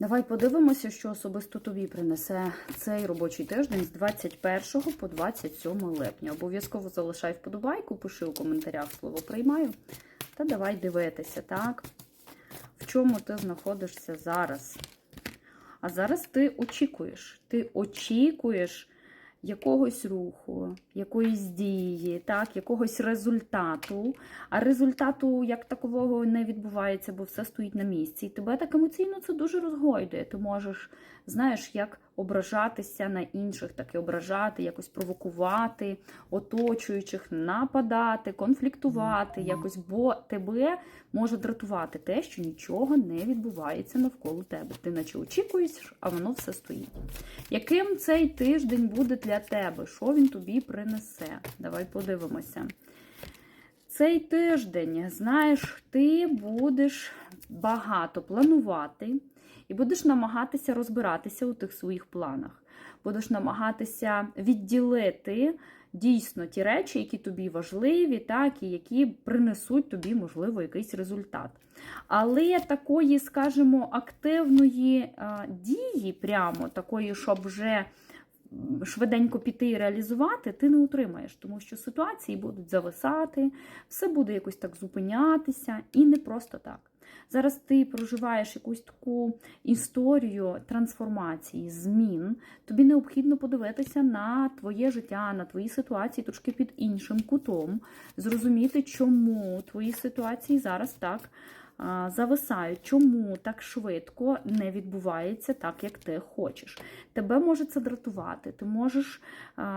Давай подивимося, що особисто тобі принесе цей робочий тиждень з 21 по 27 липня. Обов'язково залишай вподобайку, пиши у коментарях слово приймаю. Та давай дивитися, так? В чому ти знаходишся зараз? А зараз ти очікуєш. Ти очікуєш якогось руху, якоїсь дії, так, якогось результату. А результату як такового не відбувається, бо все стоїть на місці. І тебе так емоційно це дуже розгойдує. Ти можеш, знаєш, як ображатися на інших, так і ображати, якось провокувати, оточуючих, нападати, конфліктувати, якось, бо тебе може дратувати те, що нічого не відбувається навколо тебе. Ти наче очікуєш, а воно все стоїть. Яким цей тиждень буде для тебе? Що він тобі принесе? Давай подивимося. Цей тиждень, знаєш, ти будеш багато планувати і будеш намагатися розбиратися у тих своїх планах. Будеш намагатися відділити дійсно ті речі, які тобі важливі, так, і які принесуть тобі, можливо, якийсь результат. Але такої, скажімо, активної а, дії, прямо такої, щоб вже швиденько піти і реалізувати, ти не утримаєш, тому що ситуації будуть зависати, все буде якось так зупинятися, і не просто так. Зараз ти проживаєш якусь таку історію трансформації, змін. Тобі необхідно подивитися на твоє життя, на твої ситуації трошки під іншим кутом, зрозуміти, чому твої ситуації зараз так зависають, чому так швидко не відбувається так, як ти хочеш. Тебе може це дратувати, ти можеш,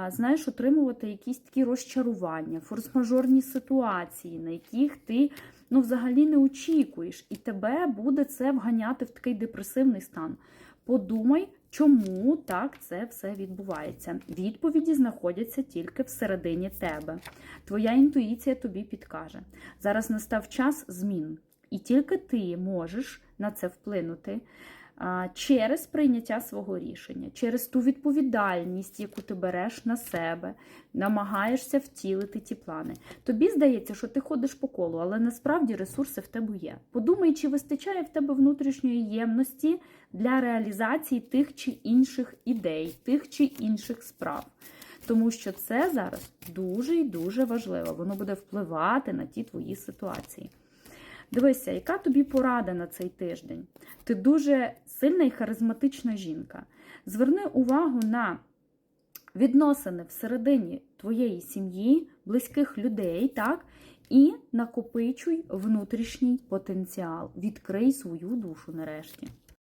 знаєш, отримувати якісь такі розчарування, форс-мажорні ситуації, на яких ти ну, взагалі не очікуєш, і тебе буде це вганяти в такий депресивний стан. Подумай, чому так це все відбувається. Відповіді знаходяться тільки всередині тебе. Твоя інтуїція тобі підкаже. Зараз настав час змін. І тільки ти можеш на це вплинути через прийняття свого рішення, через ту відповідальність, яку ти береш на себе, намагаєшся втілити ті плани. Тобі здається, що ти ходиш по колу, але насправді ресурси в тебе є. Подумай, чи вистачає в тебе внутрішньої ємності для реалізації тих чи інших ідей, тих чи інших справ. Тому що це зараз дуже і дуже важливо. Воно буде впливати на ті твої ситуації. Дивися, яка тобі порада на цей тиждень? Ти дуже сильна і харизматична жінка. Зверни увагу на відносини всередині твоєї сім'ї, близьких людей, так? І накопичуй внутрішній потенціал. Відкрий свою душу нарешті.